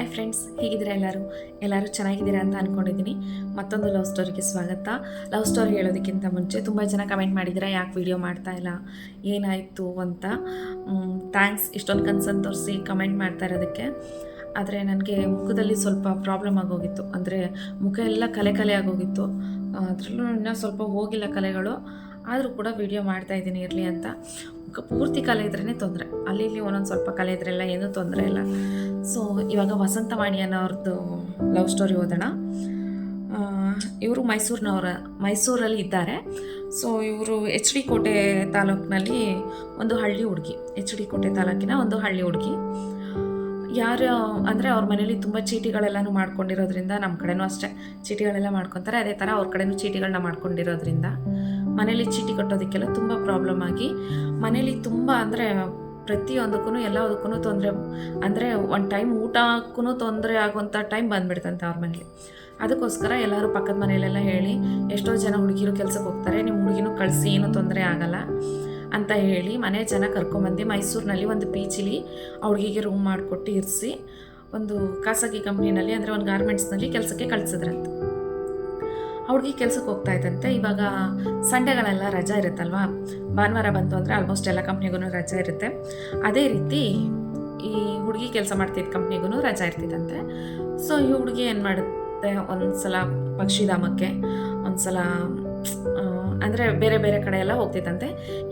Hi friends ಹೇಗಿದ್ದೀರಾ ಎಲ್ಲರೂ? ಎಲ್ಲರೂ ಚೆನ್ನಾಗಿದ್ದೀರಾ ಅಂತ ಅಂದ್ಕೊಂಡಿದ್ದೀನಿ ಮತ್ತೊಂದು ಲವ್ ಸ್ಟೋರಿಗೆ ಸ್ವಾಗತ. ಲವ್ ಸ್ಟೋರಿ ಹೇಳೋದಕ್ಕಿಂತ ಮುಂಚೆ ತುಂಬ ಜನ ಕಮೆಂಟ್ ಮಾಡಿದ್ದೀರಾ ಯಾಕೆ ವಿಡಿಯೋ ಮಾಡ್ತಾ ಇಲ್ಲ? ಏನಾಯಿತು ಅಂತ. ಥ್ಯಾಂಕ್ಸ್ ಇಷ್ಟೊಂದು ಕನ್ಸನ್ ತೋರಿಸಿ ಕಮೆಂಟ್ ಮಾಡ್ತಾ ಇರೋದಕ್ಕೆ. ಆದರೆ ನನಗೆ ಮುಖದಲ್ಲಿ ಸ್ವಲ್ಪ ಪ್ರಾಬ್ಲಮ್ ಆಗೋಗಿತ್ತು. ಅಂದರೆ ಮುಖ ಎಲ್ಲ ಕಲೆ ಕಲೆ ಆಗೋಗಿತ್ತು. ಅದರಲ್ಲೂ ಇನ್ನೂ ಸ್ವಲ್ಪ ಹೋಗಿಲ್ಲ ಕಲೆಗಳು. ಆದರೂ ಕೂಡ ವೀಡಿಯೋ ಮಾಡ್ತಾ ಇದ್ದೀನಿ ಇರಲಿ ಅಂತ. ಮುಖ ಪೂರ್ತಿ ಕಲೆ ಇದ್ರೇ ತೊಂದರೆ. ಅಲ್ಲಿ ಇಲ್ಲಿ ಒಂದೊಂದು ಸ್ವಲ್ಪ ಕಲೆ ಇದ್ರೆಲ್ಲ ಏನೂ ತೊಂದರೆ ಇಲ್ಲ. ಸೊ ಇವಾಗ ವಸಂತವಾಣಿ ಅನ್ನೋರ್ದು ಲವ್ ಸ್ಟೋರಿ ಓದೋಣ ಇವರು ಮೈಸೂರಿನವರ, ಮೈಸೂರಲ್ಲಿ ಇದ್ದಾರೆ. ಸೊ ಇವರು ಎಚ್ ಡಿ ಕೋಟೆ ತಾಲೂಕಿನಲ್ಲಿ ಒಂದು ಹಳ್ಳಿ ಹುಡುಗಿ ಎಚ್ ಡಿ ಕೋಟೆ ತಾಲೂಕಿನ ಒಂದು ಹಳ್ಳಿ ಹುಡುಗಿ. ಯಾರು, ಅಂದರೆ ಅವ್ರ ಮನೇಲಿ ತುಂಬ ಚೀಟಿಗಳೆಲ್ಲನೂ ಮಾಡ್ಕೊಂಡಿರೋದ್ರಿಂದ ನಮ್ಮ ಕಡೆನೂ ಅಷ್ಟೇ ಚೀಟಿಗಳೆಲ್ಲ ಮಾಡ್ಕೊತಾರೆ. ಅದೇ ಥರ ಅವ್ರ ಕಡೆನೂ ಚೀಟಿಗಳನ್ನ ಮಾಡ್ಕೊಂಡಿರೋದ್ರಿಂದ ಮನೇಲಿ ಚೀಟಿ ಕಟ್ಟೋದಕ್ಕೆಲ್ಲ ತುಂಬ ಪ್ರಾಬ್ಲಮ್ ಆಗಿ ಮನೇಲಿ ತುಂಬ, ಅಂದರೆ ಪ್ರತಿಯೊಂದಕ್ಕೂ ಎಲ್ಲದಕ್ಕೂ ತೊಂದರೆ. ಅಂದರೆ ಒಂದು ಟೈಮ್ ಊಟಕ್ಕೂ ತೊಂದರೆ ಆಗುವಂಥ ಟೈಮ್ ಬಂದುಬಿಡ್ತಂತೆ ಅವ್ರ ಮನೇಲಿ. ಅದಕ್ಕೋಸ್ಕರ ಎಲ್ಲರೂ ಪಕ್ಕದ ಮನೆಯಲ್ಲೆಲ್ಲ ಹೇಳಿ, ಎಷ್ಟೋ ಜನ ಹುಡುಗಿರು ಕೆಲಸಕ್ಕೆ ಹೋಗ್ತಾರೆ ನಿಮ್ಮ ಹುಡುಗಿನೂ ಕಳಿಸಿ, ಏನೂ ತೊಂದರೆ ಆಗಲ್ಲ ಅಂತ ಹೇಳಿ ಮನೆ ಜನ ಕರ್ಕೊಂಬಂದು ಮೈಸೂರಿನಲ್ಲಿ ಒಂದು ಪೀಚಿಲಿ ಆ ಹುಡುಗಿಗೆ ರೂಮ್ ಮಾಡಿಕೊಟ್ಟು ಇರಿಸಿ, ಒಂದು ಖಾಸಗಿ ಕಂಪ್ನಿನಲ್ಲಿ ಅಂದರೆ ಒಂದು ಗಾರ್ಮೆಂಟ್ಸ್ನಲ್ಲಿ ಕೆಲಸಕ್ಕೆ ಕಳಿಸಿದ್ರಂತೆ. ಹುಡುಗಿ ಕೆಲ್ಸಕ್ಕೆ ಹೋಗ್ತಾ ಇದ್ದಂತೆ ಇವಾಗ ಸಂಡೆಗಳೆಲ್ಲ ರಜಾ ಇರುತ್ತಲ್ವಾ? ಭಾನುವಾರ ಬಂತು ಅಂದರೆ ಆಲ್ಮೋಸ್ಟ್ ಎಲ್ಲ ಕಂಪ್ನಿಗೂ ರಜಾ ಇರುತ್ತೆ. ಅದೇ ರೀತಿ ಈ ಹುಡುಗಿ ಕೆಲಸ ಮಾಡ್ತಿದ್ದ ಕಂಪ್ನಿಗೂ ರಜಾ ಇರ್ತಿತ್ತಂತೆ. ಸೊ ಈ ಹುಡುಗಿ ಏನು ಮಾಡುತ್ತೆ? ಒಂದು ಸಲ ಪಕ್ಷಿಧಾಮಕ್ಕೆ ಒಂದು ಸಲ ಅಂದರೆ ಬೇರೆ ಬೇರೆ ಕಡೆ ಎಲ್ಲ ಹೋಗ್ತಿತ್ತಂತೆ.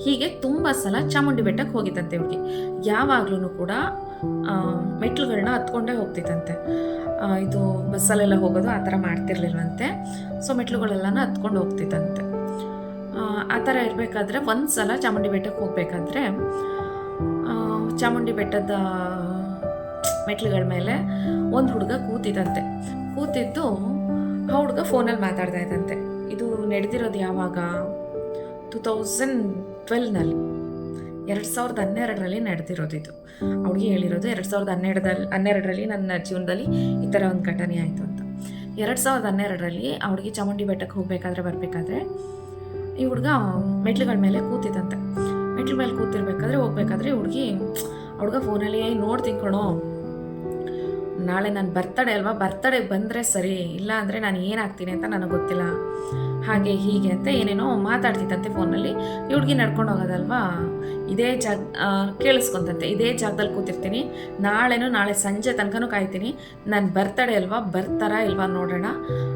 ಹೀಗೆ ತುಂಬ ಸಲ ಚಾಮುಂಡಿ ಬೆಟ್ಟಕ್ಕೆ ಹೋಗಿತ್ತಂತೆ ಹುಡುಗಿ. ಯಾವಾಗ್ಲೂ ಕೂಡ ಮೆಟ್ಲುಗಳನ್ನ ಹತ್ಕೊಂಡೇ ಹೋಗ್ತಿತ್ತಂತೆ. ಇದು ಬಸ್ಸಲ್ಲೆಲ್ಲ ಹೋಗೋದು ಆ ಥರ ಮಾಡ್ತಿರ್ಲಿಲ್ವಂತೆ. ಸೊ ಮೆಟ್ಲುಗಳೆಲ್ಲನೂ ಹತ್ಕೊಂಡು ಹೋಗ್ತಿದ್ದಂತೆ. ಆ, ಥರ ಇರಬೇಕಾದ್ರೆ ಒಂದು ಸಲ ಚಾಮುಂಡಿ ಬೆಟ್ಟಕ್ಕೆ ಹೋಗಬೇಕಾದ್ರೆ ಚಾಮುಂಡಿ ಬೆಟ್ಟದ ಮೆಟ್ಲುಗಳ ಮೇಲೆ ಒಂದು ಹುಡುಗ ಕೂತಿದಂತೆ ಕೂತಿದ್ದು ಆ ಹುಡುಗ ಫೋನಲ್ಲಿ ಮಾತಾಡ್ತಾ ಇದ್ದಂತೆ. ಇದು ನಡೆದಿರೋದು ಯಾವಾಗ? ಟೂ ತೌಸಂಡ್ ಟ್ವೆಲ್ನಲ್ಲಿ ಎರಡು ಸಾವಿರದ ಹನ್ನೆರಡರಲ್ಲಿ ನಡೆದಿರೋದು ಇದು ಅವ್ಳಿಗೆ ಹೇಳಿರೋದು ಎರಡು ಸಾವಿರದ ಹನ್ನೆರಡಲ್ಲಿ ಹನ್ನೆರಡರಲ್ಲಿ ನನ್ನ ಜೀವನದಲ್ಲಿ ಈ ಥರ ಒಂದು ಘಟನೆ ಆಯಿತು ಅಂತ. ಎರಡು ಸಾವಿರದ ಹನ್ನೆರಡರಲ್ಲಿ ಅವ್ರಿಗೆ ಚಾಮುಂಡಿ ಬೆಟ್ಟಕ್ಕೆ ಹೋಗಬೇಕಾದ್ರೆ, ಬರಬೇಕಾದ್ರೆ ಈ ಹುಡುಗ ಮೆಟ್ಲುಗಳ ಮೇಲೆ ಕೂತಿದ್ದಂತೆ. ಮೆಟ್ಲು ಮೇಲೆ ಕೂತಿರ್ಬೇಕಾದ್ರೆ ಹೋಗ್ಬೇಕಾದ್ರೆ ಹುಡುಗಿ ಹುಡುಗ ಫೋನಲ್ಲಿ ನೋಡ್ತೀನಿ ಕಣೋ. ನಾಳೆ ನನ್ನ ಬರ್ತಡೇ ಅಲ್ವಾ? ಬರ್ತಡೇ ಬಂದರೆ ಸರಿ, ಇಲ್ಲ ಅಂದರೆ ನಾನು ಏನಾಗ್ತೀನಿ ಅಂತ ನನಗೆ ಗೊತ್ತಿಲ್ಲ. ಹಾಗೆ ಹೀಗೆ ಅಂತ ಏನೇನೋ ಮಾತಾಡ್ತಿತ್ತಂತೆ ಫೋನಲ್ಲಿ. ಈ ಹುಡುಗಿ ನಡ್ಕೊಂಡು ಹೋಗೋದಲ್ವಾ? ಇದೇ ಜಾಗ ಕೇಳಿಸ್ಕೊಂತಂತೆ. ಇದೇ ಜಾಗದಲ್ಲಿ ಕೂತಿರ್ತೀನಿ. ನಾಳೆನೂ ನಾಳೆ ಸಂಜೆ ತನಕನೂ ಕಾಯ್ತೀನಿ. ನಾನು ಬರ್ತಡೆ ಅಲ್ವಾ? ಬರ್ತಾರಾ ಇಲ್ವಾ ನೋಡೋಣ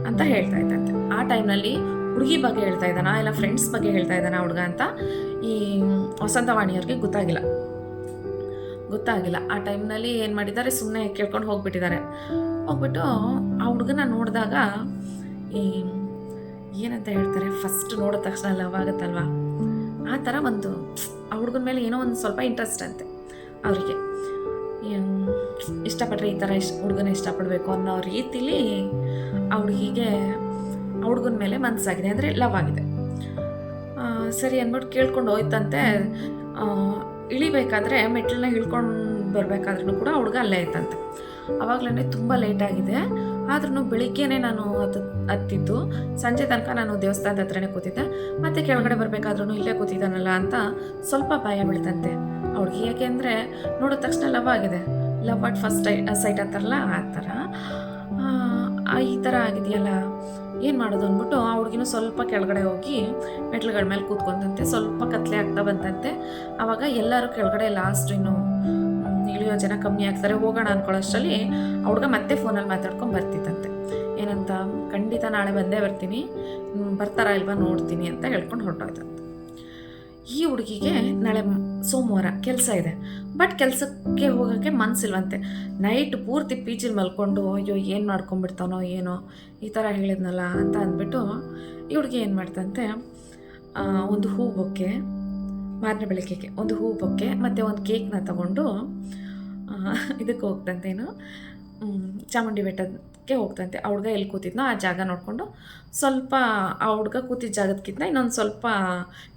ಅಂತ ಹೇಳ್ತಾ ಇದ್ದಂತೆ. ಆ ಟೈಮ್ನಲ್ಲಿ ಹುಡುಗಿ ಬಗ್ಗೆ ಹೇಳ್ತಾ ಇದ್ದಾನ? ಇಲ್ಲ ಫ್ರೆಂಡ್ಸ್ ಬಗ್ಗೆ ಹೇಳ್ತಾ ಇದ್ದಾನ ಹುಡುಗ ಅಂತ? ಈ ವಸಂತವಾಣಿಯವ್ರಿಗೆ ಗೊತ್ತಾಗಿಲ್ಲ. ಗೊತ್ತಾಗಿಲ್ಲ. ಆ ಟೈಮ್ನಲ್ಲಿ ಏನು ಮಾಡಿದ್ದಾರೆ? ಸುಮ್ಮನೆ ಕೇಳ್ಕೊಂಡು ಹೋಗ್ಬಿಟ್ಟಿದ್ದಾರೆ. ಹೋಗ್ಬಿಟ್ಟು ಆ ಹುಡುಗನ ನೋಡಿದಾಗ ಈ ಏನಂತ ಹೇಳ್ತಾರೆ? ಫಸ್ಟ್ ನೋಡಿದ ತಕ್ಷಣ ಲವ್ ಆಗುತ್ತಲ್ವಾ? ಆ ಥರ ಒಂದು ಆ ಹುಡುಗನ ಮೇಲೆ ಏನೋ ಒಂದು ಸ್ವಲ್ಪ ಇಂಟ್ರೆಸ್ಟ್ ಅಂತೆ. ಅವರಿಗೆ. ಇಷ್ಟಪಟ್ಟರೆ ಈ ಥರ ಇಷ್ಟ ಹುಡುಗನ ಇಷ್ಟಪಡಬೇಕು ಅನ್ನೋ ರೀತಿಲಿ ಆ ಹುಡುಗಿಗೆ, ಆ ಹುಡುಗನ ಮೇಲೆ ಮನಸ್ಸಾಗಿದೆ ಅಂದರೆ ಲವ್ ಆಗಿದೆ. ಸರಿ ಅಂದ್ಬಿಟ್ಟು ಕೇಳ್ಕೊಂಡು ಹೋಯ್ತಂತೆ. ಇಳಿಬೇಕಾದ್ರೆ ಮೆಟ್ಲನ್ನ ಇಳ್ಕೊಂಡು ಬರಬೇಕಾದ್ರೂ ಕೂಡ ಹುಡುಗ ಅಲ್ಲೇ ಇತ್ತಂತೆ ಆವಾಗಲೇ ತುಂಬ ಲೇಟ್ ಆಗಿದೆ. ಆದ್ರೂ ಬೆಳಿಗ್ಗೆನೇ ನಾನು ಹತ್ತು ಹತ್ತಿದ್ದು. ಸಂಜೆ ತನಕ ನಾನು ದೇವಸ್ಥಾನದ ಹತ್ರನೇ ಕೂತಿದ್ದೆ. ಮತ್ತೆ ಕೆಳಗಡೆ ಬರಬೇಕಾದ್ರೂ ಇಲ್ಲೇ ಕೂತಿದ್ದಾನಲ್ಲ ಅಂತ ಸ್ವಲ್ಪ ಭಯ ಬೀಳ್ತಂತೆ. ಅವ್ಳಿಗೆ ಯಾಕೆ ಅಂದರೆ ನೋಡಿದ ತಕ್ಷಣ ಲವ್ ಆಗಿದೆ. ಲವ್ ಅಟ್ ಫಸ್ಟ್ ಸೈಟ್ ಅಂತಾರಲ್ಲ, ಆ ಥರ. ಈ ಥರ ಆಗಿದೆಯಲ್ಲ, ಏನು ಮಾಡೋದು ಅಂದ್ಬಿಟ್ಟು ಆ ಹುಡುಗಿನೂ ಸ್ವಲ್ಪ ಕೆಳಗಡೆ ಹೋಗಿ ಮೆಟ್ಲುಗಳ ಮೇಲೆ ಕೂತ್ಕೊಂತಂತೆ ಸ್ವಲ್ಪ ಕತ್ಲೆ ಆಗ್ತಾ ಬಂತಂತೆ. ಆವಾಗ ಎಲ್ಲರೂ ಕೆಳಗಡೆ ಲಾಸ್ಟ್ ಇನ್ನು ಇಳಿಯೋ ಜನ ಕಮ್ಮಿ ಆಗ್ತಾರೆ, ಹೋಗೋಣ ಅಂದ್ಕೊಳ್ಳೋಷ್ಟರಲ್ಲಿ ಆ ಹುಡುಗ ಮತ್ತೆ ಫೋನಲ್ಲಿ ಮಾತಾಡ್ಕೊಂಡು ಬರ್ತಿತ್ತಂತೆ ಏನಂತ, ಖಂಡಿತ ನಾಳೆ ಬಂದೇ ಬರ್ತೀನಿ ಬರ್ತಾರಾ ಇಲ್ವಾ ನೋಡ್ತೀನಿ ಅಂತ ಹೇಳ್ಕೊಂಡು ಹೊರಟೋಯ್ತಂತೆ. ಈ ಹುಡುಗಿಗೆ ನಾಳೆ ಸೋಮವಾರ ಕೆಲಸ ಇದೆ. ಬಟ್ ಕೆಲಸಕ್ಕೆ ಹೋಗೋಕ್ಕೆ ಮನಸ್ಸಿಲ್ವಂತೆ ನೈಟ್ ಪೂರ್ತಿ ಪೀಚಿಲ್ ಮಲ್ಕೊಂಡು, ಅಯ್ಯೋ, ಏನು ಮಾಡ್ಕೊಂಡ್ಬಿಡ್ತಾನೋ ಏನೋ ಈ ಥರ ಹೇಳಿದ್ನಲ್ಲ ಅಂತ ಅಂದ್ಬಿಟ್ಟು ಈ ಹುಡುಗಿ ಏನು ಮಾಡ್ತಂತೆ ಒಂದು ಹೂ ಬೊಕ್ಕೆ ಮಾರನೇ ಬೆಳಗ್ಗೆಗೆ ಒಂದು ಹೂ ಬೊಕ್ಕೆ ಮತ್ತು ಒಂದು ಕೇಕ್ನ ತಗೊಂಡು ಇದಕ್ಕೆ ಹೋಗ್ತಂತೇನು ಚಾಮುಂಡಿ ಬೆಟ್ಟಕ್ಕೆ ಹೋಗ್ತಂತೆ. ಆ ಹುಡುಗ ಎಲ್ಲಿ ಕೂತಿದ್ನೋ ಆ ಜಾಗ ನೋಡಿಕೊಂಡು ಸ್ವಲ್ಪ ಆ ಹುಡುಗ ಕೂತಿದ್ದ ಜಾಗದಕ್ಕಿಂತ ಇನ್ನೊಂದು ಸ್ವಲ್ಪ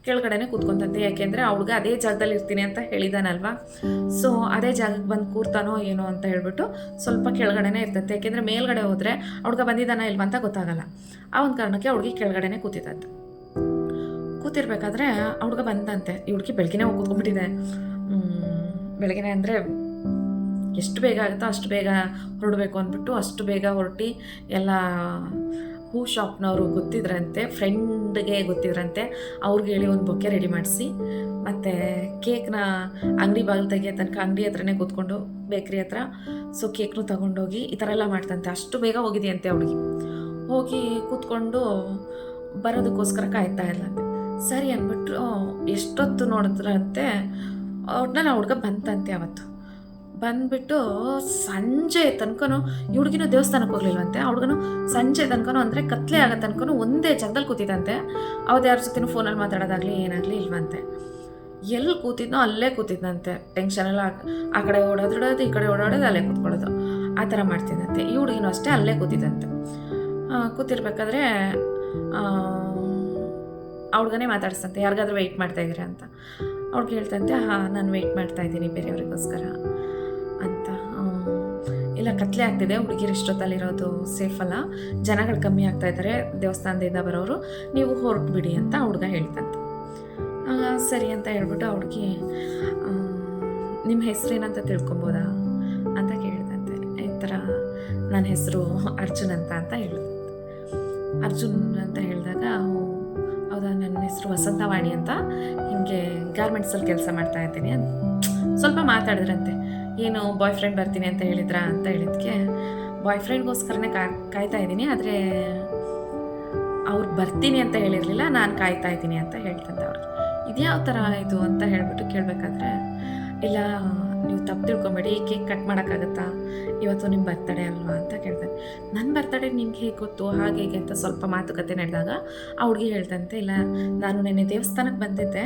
ಕೆಳಗಡೆನೇ ಕೂತ್ಕೊಂತಂತೆ. ಯಾಕೆಂದರೆ ಆ ಹುಡುಗ ಅದೇ ಜಾಗದಲ್ಲಿ ಇರ್ತೀನಿ ಅಂತ ಹೇಳಿದಾನಲ್ವಾ. ಸೊ ಅದೇ ಜಾಗಕ್ಕೆ ಬಂದು ಕೂರ್ತಾನೋ ಏನೋ ಅಂತ ಹೇಳ್ಬಿಟ್ಟು ಸ್ವಲ್ಪ ಕೆಳಗಡೆನೇ ಇರ್ತಂತೆ. ಯಾಕೆಂದರೆ ಮೇಲ್ಗಡೆ ಹೋದರೆ ಹುಡುಗ ಬಂದಿದ್ದಾನ ಇಲ್ವಾ ಅಂತ ಗೊತ್ತಾಗಲ್ಲ. ಆ ಒಂದು ಕಾರಣಕ್ಕೆ ಹುಡುಗಿ ಕೆಳಗಡೆನೇ ಕೂತಿದ್ದಂತೆ ಕೂತಿರ್ಬೇಕಾದ್ರೆ ಆ ಹುಡುಗ ಬಂದಂತೆ. ಈ ಹುಡುಗಿ ಬೆಳಗ್ಗೆನೇ ಹೋಗಿ ಕೂತ್ಕೊಂಡ್ಬಿಟ್ಟಿದೆ. ಬೆಳಗ್ಗೆನೆ ಅಂದರೆ ಎಷ್ಟು ಬೇಗ ಆಗುತ್ತೋ ಅಷ್ಟು ಬೇಗ ಹೊರಡಬೇಕು ಅಂದ್ಬಿಟ್ಟು ಅಷ್ಟು ಬೇಗ ಹೊರಟಿ ಎಲ್ಲ ಹೂ ಶಾಪ್ನವರು ಗೊತ್ತಿದ್ರಂತೆ, ಫ್ರೆಂಡ್ಗೆ ಗೊತ್ತಿದ್ರಂತೆ. ಅವ್ರಿಗೆ ಹೇಳಿ ಒಂದು ಬೊಕ್ಕೆ ರೆಡಿ ಮಾಡಿಸಿ. ಮತ್ತು ಕೇಕ್ನ ಅಂಗಡಿ ಬಾಗಿಲು ತೆಗಿಯೋ ತನಕ ಅಂಗಡಿ ಹತ್ರನೇ ಕೂತ್ಕೊಂಡು ಬೇಕ್ರಿ ಹತ್ರ. ಸೊ ಕೇಕ್ನು ತಗೊಂಡೋಗಿ ಈ ಥರ ಎಲ್ಲ ಮಾಡ್ತಂತೆ. ಅಷ್ಟು ಬೇಗ ಹೋಗಿದೆಯಂತೆ ಅವಳಿಗೆ. ಹೋಗಿ ಕೂತ್ಕೊಂಡು ಬರೋದಕ್ಕೋಸ್ಕರ ಕಾಯ್ತಾ ಇಲ್ಲಂತೆ ಸರಿ ಅಂದ್ಬಿಟ್ಟು ಎಷ್ಟೊತ್ತು ನೋಡಿದ್ರಂತೆ ಒಟ್ನಲ್ಲಿ ಆ ಹುಡ್ಗ ಬಂತಂತೆ ಅವತ್ತು ಬಂದ್ಬಿಟ್ಟು ಸಂಜೆ ತನಕನೂ, ಈ ಹುಡುಗಿನೂ ದೇವಸ್ಥಾನಕ್ಕೆ ಹೋಗ್ಲಿಲ್ವಂತೆ, ಆ ಹುಡುಗನು ಸಂಜೆ ತನಕನೂ ಅಂದರೆ ಕತ್ಲೆ ಆಗೋ ತನಕನೂ ಒಂದೇ ಜಾಗದಲ್ಲಿ ಕೂತಿದ್ದಂತೆ. ಅವ್ದು ಯಾರ ಜೊತೆನೂ ಫೋನಲ್ಲಿ ಮಾತಾಡೋದಾಗಲಿ ಏನಾಗಲಿ ಇಲ್ವಂತೆ. ಎಲ್ಲಿ ಕೂತಿದ್ನೋ ಅಲ್ಲೇ ಕೂತಿದ್ದಂತೆ ಟೆನ್ಷನ್ ಎಲ್ಲ ಆ- ಕಡೆ ಓಡಾಡೋದು ಈ ಕಡೆ ಓಡಾಡೋದು ಅಲ್ಲೇ ಕೂತ್ಕೊಳ್ಳೋದು. ಆ ಥರ ಮಾಡ್ತಿದ್ದಂತೆ. ಈ ಹುಡುಗಿನೂ ಅಷ್ಟೇ ಅಲ್ಲೇ ಕೂತಿದ್ದಂತೆ. ಆ, ಮಾತಾಡ್ಸಂತೆ ಯಾರಿಗಾದ್ರೂ ವೆಯ್ಟ್ ಮಾಡ್ತಾ ಇದ್ದೀರಾ ಅಂತ. ಅವ್ಳು ಹೇಳ್ತಂತೆ ಹಾಂ ನಾನು ವೆಯ್ಟ್ ಮಾಡ್ತಾ ಇದ್ದೀನಿ ಬೇರೆಯವ್ರಿಗೋಸ್ಕರ ಅಂತ. ಇಲ್ಲ ಕತ್ಲೆ ಆಗ್ತಿದೆ ಹುಡುಗಿರು ಸೇಫ್ ಅಲ್ಲ. ಜನಗಳು ಕಮ್ಮಿ ಆಗ್ತಾ ಇದ್ದಾರೆ ದೇವಸ್ಥಾನದಿಂದ ಬರೋರು ನೀವು ಹೊರಟ್ಬಿಡಿ ಅಂತ ಹುಡುಗ ಹೇಳ್ತಂತೆ. ಸರಿ ಅಂತ ಹೇಳ್ಬಿಟ್ಟು ಹುಡುಗಿ ನಿಮ್ಮ ಹೆಸರೇನಂತ ತಿಳ್ಕೊಬೋದಾ? ಅಂತ ಕೇಳ್ತಂತೆ. ಈ ಥರ ನನ್ನ ಹೆಸರು ಅರ್ಜುನ್ ಅಂತ ಅಂತ ಹೇಳಿದಂತೆ ಅರ್ಜುನ್ ಅಂತ ವಸಂತವಾಣಿ ಅಂತ ಹಿಂಗೆ ಗಾರ್ಮೆಂಟ್ಸಲ್ಲಿ ಕೆಲಸ ಮಾಡ್ತಾ ಇದ್ದೀನಿ. ಸ್ವಲ್ಪ ಮಾತಾಡಿದ್ರಂತೆ. ಏನು ಬಾಯ್ ಫ್ರೆಂಡ್ ಬರ್ತೀನಿ ಅಂತ ಹೇಳಿದ್ರಾ ಅಂತ ಹೇಳಿದ್ಕೆ ಬಾಯ್ ಫ್ರೆಂಡ್ಗೋಸ್ಕರನೇ ಕಾಯ್ತಾ ಇದ್ದೀನಿ. ಆದರೆ ಅವ್ರು ಬರ್ತೀನಿ ಅಂತ ಹೇಳಿರಲಿಲ್ಲ, ನಾನು ಕಾಯ್ತಾ ಇದ್ದೀನಿ ಅಂತ ಹೇಳ್ತಂತೆ ಅವ್ರಿಗೆ ಇದ್ಯಾವ ಥರ ಇದು ಅಂತ ಹೇಳಿಬಿಟ್ಟು ಕೇಳಬೇಕಾದ್ರೆ, ಇಲ್ಲ ನೀವು ತಪ್ಪು ತಿಳ್ಕೊಬೇಡಿ, ಈ ಕೇಕ್ ಕಟ್ ಮಾಡೋಕ್ಕಾಗತ್ತಾ? ಇವತ್ತು ನಿಮ್ಮ ಬರ್ತಡೇ ಅಲ್ವಾ ಅಂತ ಕೇಳ್ತಾರೆ. ನನ್ನ ಬರ್ತಡೇ ನಿಮ್ಗೆ ಹೇಗೆ ಗೊತ್ತು? ಹಾಗೆ ಹೇಗೆ ಅಂತ ಸ್ವಲ್ಪ ಮಾತುಕತೆ ನಡೆದಾಗ ಆ ಹುಡುಗಿ ಹೇಳ್ತಂತೆ, ಇಲ್ಲ, ನಾನು ನಿನ್ನೆ ದೇವಸ್ಥಾನಕ್ಕೆ ಬಂದಿದ್ದೆ.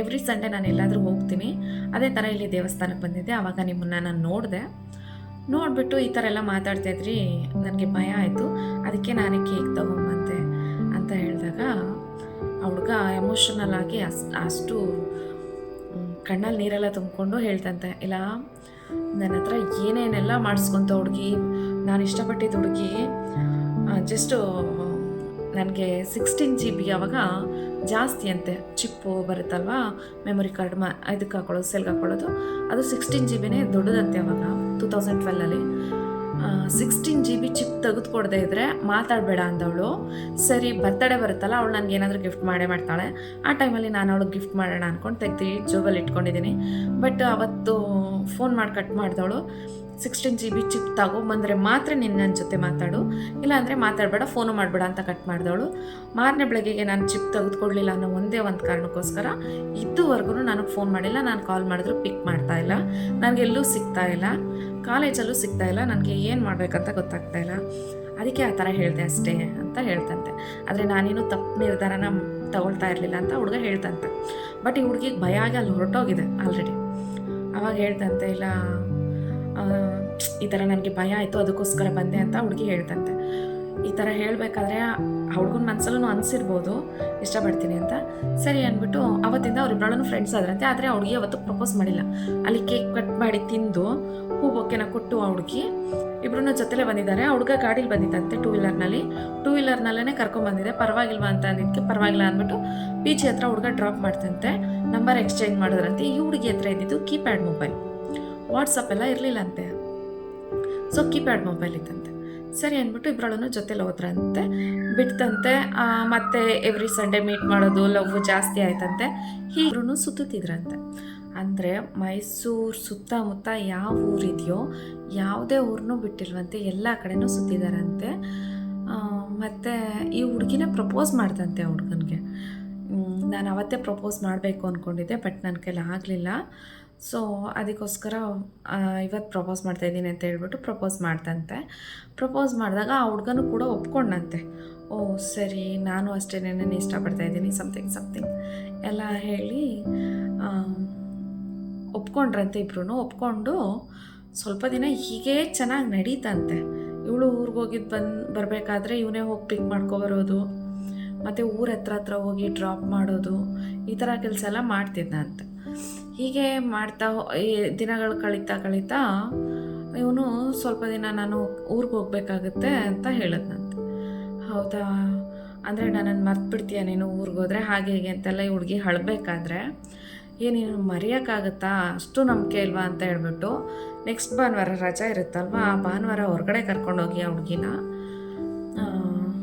ಎವ್ರಿ ಸಂಡೇ ನಾನು ಎಲ್ಲಾದರೂ ಹೋಗ್ತೀನಿ. ಅದೇ ಥರ ಇಲ್ಲಿ ದೇವಸ್ಥಾನಕ್ಕೆ ಬಂದಿದ್ದೆ. ಆವಾಗ ನಿಮ್ಮನ್ನು ನಾನು ನೋಡಿದೆ. ನೋಡಿಬಿಟ್ಟು ಈ ಥರ ಎಲ್ಲ ಮಾತಾಡ್ತಾ ಇದ್ರಿ, ನನಗೆ ಭಯ ಆಯಿತು. ಅದಕ್ಕೆ ನಾನೇ ಕೇಕ್ ತಗೊಂಬಂದೆ. ಅಂತ ಹೇಳಿದಾಗ ಆ ಹುಡುಗ ಎಮೋಷನಲ್ ಆಗಿ ಅಷ್ಟು ಕಣ್ಣಲ್ಲಿ ನೀರೆಲ್ಲ ತುಂಬಿಕೊಂಡು ಹೇಳ್ತಂತೆ, ಇಲ್ಲ, ನನ್ನ ಹತ್ರ ಏನೇನೆಲ್ಲ ಮಾಡಿಸ್ಕೊಂತ ಹುಡುಗಿ, ನಾನು ಇಷ್ಟಪಟ್ಟಿದ್ದು ಹುಡುಗಿ ಜಸ್ಟು ನನಗೆ ಸಿಕ್ಸ್ಟೀನ್ ಜಿ ಬಿ ಆವಾಗ ಜಾಸ್ತಿ ಅಂತೆ, ಚಿಪ್ಪು ಬರುತ್ತಲ್ವಾ ಮೆಮೊರಿ ಕಾರ್ಡ್ ಮ, ಇದಕ್ಕೆ ಹಾಕೊಳ್ಳೋದು ಸೆಲ್ಗೆ ಹಾಕೊಳ್ಳೋದು, ಅದು ಸಿಕ್ಸ್ಟೀನ್ ಜಿ ಬಿನೇ ದೊಡ್ಡದಂತೆ ಅವಾಗ ಟೂ ತೌಸಂಡ್ ಟ್ವೆಲ್ಲಲ್ಲಿ ಸಿಕ್ಸ್ಟೀನ್ ಜಿ ಬಿ ಚಿಪ್ ತೆಗೆದುಕೊಡದೆ ಇದ್ದರೆ ಮಾತಾಡಬೇಡ ಅಂದವಳು. ಸರಿ ಬರ್ತಡೇ ಬರುತ್ತಲ್ಲ, ಅವಳು ನನಗೆ ಏನಾದರೂ ಗಿಫ್ಟ್ ಮಾಡೇ ಮಾಡ್ತಾಳೆ. ಆ ಟೈಮಲ್ಲಿ ನಾನು ಅವಳಿಗೆ ಗಿಫ್ಟ್ ಮಾಡೋಣ ಅಂದ್ಕೊಂಡು ತೆಗ್ದು ಜೋಬಲ್ಲಿ ಇಟ್ಕೊಂಡಿದ್ದೀನಿ. ಬಟ್ ಅವತ್ತು ಫೋನ್ ಮಾಡಿ ಕಟ್ ಮಾಡಿದವಳು. ಸಿಕ್ಸ್ಟೀನ್ ಜಿ ಬಿ ಚಿಪ್ ತಗೊಂಬಂದರೆ ಮಾತ್ರ ನೀನು ನನ್ನ ಜೊತೆ ಮಾತಾಡು. ಇಲ್ಲಾಂದರೆ ಮಾತಾಡಬೇಡ ಫೋನು ಮಾಡಬೇಡ ಅಂತ ಕಟ್ ಮಾಡಿದವಳು. ಮಾರನೇ ಬೆಳಗ್ಗೆಗೆ ನಾನು ಚಿಪ್ ತೆಗೆದುಕೊಡ್ಲಿಲ್ಲ ಅನ್ನೋ ಒಂದೇ ಒಂದು ಕಾರಣಕ್ಕೋಸ್ಕರ ಇದುವರೆಗೂ ನನಗೆ ಫೋನ್ ಮಾಡಿಲ್ಲ, ನಾನು ಕಾಲ್ ಮಾಡಿದ್ರು ಪಿಕ್ ಮಾಡ್ತಾ ಇಲ್ಲ. ನನಗೆಲ್ಲೂ ಸಿಗ್ತಾ ಇಲ್ಲ. ಕಾಲೇಜಲ್ಲೂ ಸಿಗ್ತಾ ಇಲ್ಲ, ನನಗೆ ಏನು ಮಾಡಬೇಕಂತ ಗೊತ್ತಾಗ್ತಾ ಇಲ್ಲ. ಅದಕ್ಕೆ ಆ ಥರ ಹೇಳಿದೆ ಅಷ್ಟೇ ಅಂತ ಹೇಳ್ತಂತೆ. ಆದರೆ ನಾನೇನು ತಪ್ಪು ನಿರ್ಧಾರನ ತಗೊಳ್ತಾ ಇರಲಿಲ್ಲ ಅಂತ ಹುಡುಗ ಹೇಳ್ತಂತೆ. ಬಟ್ ಈ ಹುಡುಗಿಗೆ ಭಯ ಆಗಿ ಅಲ್ಲಿ ಹೊರಟೋಗಿದೆ ಆಲ್ರೆಡಿ ಅವಾಗ ಹೇಳ್ತಂತೆ, ಇಲ್ಲ ಈ ಥರ ನನಗೆ ಭಯ ಆಯಿತು, ಅದಕ್ಕೋಸ್ಕರ ಬಂದೆ ಅಂತ ಹುಡುಗಿ ಹೇಳ್ತಂತೆ. ಈ ಥರ ಹೇಳಬೇಕಾದ್ರೆ ಆ ಹುಡುಗನ ಮನಸ್ಸಲ್ಲೂ ಅನಿಸಿರ್ಬೋದು, ಇಷ್ಟಪಡ್ತೀನಿ ಅಂತ. ಸರಿ ಅಂದ್ಬಿಟ್ಟು ಅವತ್ತಿಂದ ಅವರಿಬ್ಬರನ್ನು ಫ್ರೆಂಡ್ಸ್ ಆದ್ರಂತೆ, ಆದರೆ ಆ ಹುಡುಗಿ ಅವತ್ತು ಪ್ರಪೋಸ್ ಮಾಡಿಲ್ಲ. ಅಲ್ಲಿ ಕೇಕ್ ಕಟ್ ಮಾಡಿ ತಿಂದು ಹೂ ಬೊಕ್ಕೆನ ಕೊಟ್ಟು ಆ ಹುಡುಗಿ ಇಬ್ಬರನ್ನ ಜೊತೆಲೇ ಬಂದಿದ್ದಾರೆ. ಆ ಹುಡುಗ ಗಾಡೀಲಿ ಬಂದಿದ್ದಂತೆ ಟೂ ವೀಲರ್ನಲ್ಲಿ ಟೂ ವೀಲರ್ನಲ್ಲೇ ಕರ್ಕೊಂಡ್ಬಂದಿದೆ ಪರವಾಗಿಲ್ವಾ ಅಂತ ಅಂದಿದ್ದಕ್ಕೆ ಪರವಾಗಿಲ್ಲ ಅಂದ್ಬಿಟ್ಟು ಬೀಚ್ ಹತ್ರ ಹುಡುಗ ಡ್ರಾಪ್ ಮಾಡ್ತಂತೆ. ನಂಬರ್ ಎಕ್ಸ್ಚೇಂಜ್ ಮಾಡಿದ್ರಂತೆ. ಈ ಹುಡುಗಿ ಹತ್ರ ಇದ್ದಿದ್ದು ಕೀಪ್ಯಾಡ್ ಮೊಬೈಲ್ ವಾಟ್ಸಪ್ ಎಲ್ಲ ಇರಲಿಲ್ಲಂತೆ. ಸೊ ಕೀಪ್ಯಾಡ್ ಮೊಬೈಲ್ ಇತ್ತಂತೆ. ಸರಿ ಅಂದ್ಬಿಟ್ಟು ಇಬ್ಬರಳನ್ನು ಜೊತೆಲಿ ಹೋದ್ರಂತೆ. ಬಿಡ್ತಂತೆ ಮತ್ತೆ ಎವ್ರಿ ಸಂಡೇ ಮೀಟ್ ಮಾಡೋದು ಲವ್ ಜಾಸ್ತಿ ಆಯ್ತಂತೆ. ಹೀಗ್ರೂ ಸುತ್ತುತ್ತಿದ್ರಂತೆ. ಅಂದರೆ ಮೈಸೂರು ಸುತ್ತಮುತ್ತ ಯಾವ ಊರಿದೆಯೋ, ಯಾವುದೇ ಊರನ್ನೂ ಬಿಟ್ಟಿಲ್ವಂತೆ, ಎಲ್ಲ ಕಡೆನೂ ಸುತ್ತಿದಾರಂತೆ. ಮತ್ತು ಈ ಹುಡುಗಿನ ಪ್ರಪೋಸ್ ಮಾಡ್ದಂತೆ ಹುಡುಗನಿಗೆ. ನಾನು ಅವತ್ತೇ ಪ್ರಪೋಸ್ ಮಾಡಬೇಕು ಅಂದ್ಕೊಂಡಿದ್ದೆ ಬಟ್ ನನ್ನ ಕೈಲಿ ಆಗಲಿಲ್ಲ. ಸೊ ಅದಕ್ಕೋಸ್ಕರ ಇವತ್ತು ಪ್ರಪೋಸ್ ಮಾಡ್ತಾಯಿದ್ದೀನಿ ಅಂತ ಹೇಳ್ಬಿಟ್ಟು ಪ್ರಪೋಸ್ ಮಾಡ್ತಂತೆ. ಪ್ರಪೋಸ್ ಮಾಡಿದಾಗ ಆ ಹುಡ್ಗನೂ ಕೂಡ ಒಪ್ಕೊಂಡಂತೆ. ಓ, ಸರಿ, ನಾನು ಅಷ್ಟೇ ನೆನ್ನೆ ಇಷ್ಟಪಡ್ತಾ ಇದ್ದೀನಿ ಸಮಥಿಂಗ್ ಸಮಥಿಂಗ್ ಎಲ್ಲ ಹೇಳಿ ಒಪ್ಕೊಂಡ್ರಂತೆ ಇಬ್ರು ಒಪ್ಕೊಂಡು ಸ್ವಲ್ಪ ದಿನ ಹೀಗೆ ಚೆನ್ನಾಗಿ ನಡೀತಂತೆ. ಇವಳು ಊರಿಗೆ ಹೋಗಿದ್ದು ಬಂದು, ಬರಬೇಕಾದ್ರೆ ಇವನೇ ಹೋಗಿ ಪಿಕ್ ಮಾಡ್ಕೊಬರೋದು ಮತ್ತು ಊರ ಹತ್ರ ಹತ್ರ ಹೋಗಿ ಡ್ರಾಪ್ ಮಾಡೋದು. ಈ ಥರ ಕೆಲಸ ಎಲ್ಲ ಮಾಡ್ತಿದ್ದಂತೆ ಹೀಗೆ ಮಾಡ್ತಾ ದಿನಗಳು ಕಳೀತಾ ಕಳೀತಾ ಇವನು ಸ್ವಲ್ಪ ದಿನ ನಾನು ಊರಿಗೆ ಹೋಗ್ಬೇಕಾಗತ್ತೆ ಅಂತ ಹೇಳಿದ್ನಂತೆ. ಹೌದಾ? ಅಂದರೆ ನನ್ನನ್ನು ಮರ್ತ್ಬಿಡ್ತೀಯ ನೀನು ಊರಿಗೆ ಹೋದರೆ? ಹಾಗೆ ಹೀಗೆ ಅಂತೆಲ್ಲ ಈ ಹುಡುಗಿ ಹಳಬೇಕಾದ್ರೆ ಏನೇನು ಮರೆಯೋಕ್ಕಾಗತ್ತಾ ಅಷ್ಟು ನಂಬಿಕೆ ಇಲ್ವಾ ಅಂತ ಹೇಳ್ಬಿಟ್ಟು ನೆಕ್ಸ್ಟ್ ಭಾನುವಾರ ರಜಾ ಇರುತ್ತಲ್ವ? ಆ ಭಾನುವಾರ ಹೊರಗಡೆ ಕರ್ಕೊಂಡೋಗಿ ಆ ಹುಡುಗಿನ.